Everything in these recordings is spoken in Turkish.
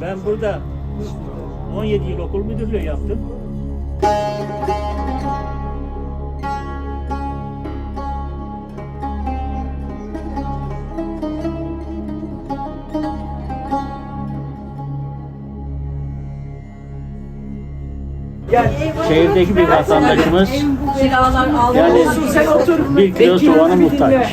Ben burada 17 yıl okul müdürlüğü yaptım. Şehirdeki bir vatandaşımız Kiralar aldı. yani bir kilo soğana muhtaç.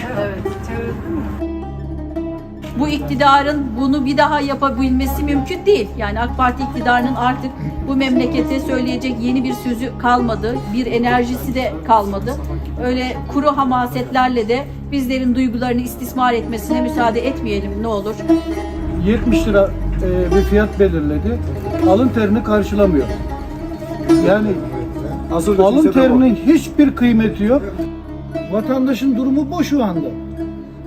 Bu iktidarın bunu bir daha yapabilmesi mümkün değil. Yani AK Parti iktidarının artık bu memlekete söyleyecek yeni bir sözü kalmadı. Bir enerjisi de kalmadı. Öyle kuru hamasetlerle de bizlerin duygularını istismar etmesine müsaade etmeyelim ne olur. 70 lira e, bir fiyat belirledi. Alın terini karşılamıyor. Yani alın terinin hiçbir kıymeti yok. Vatandaşın durumu bu şu anda.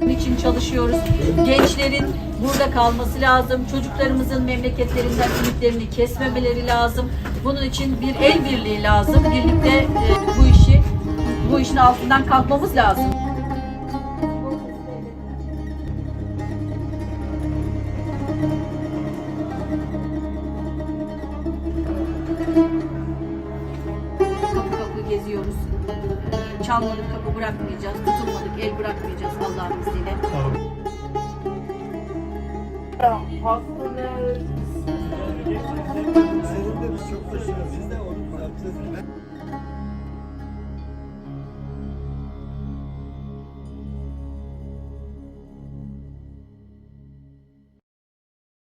İçin çalışıyoruz. Gençlerin burada kalması lazım. Çocuklarımızın memleketlerinden ümitlerini kesmemeleri lazım. Bunun için bir el birliği lazım. Birlikte e, bu işi bu işin altından kalkmamız lazım. Kapı kapı geziyoruz. Çalmadık kapı bırakmayacağız. Tutulmadık el bırakmayacağız Allah'ın izniyle. Haklısınız.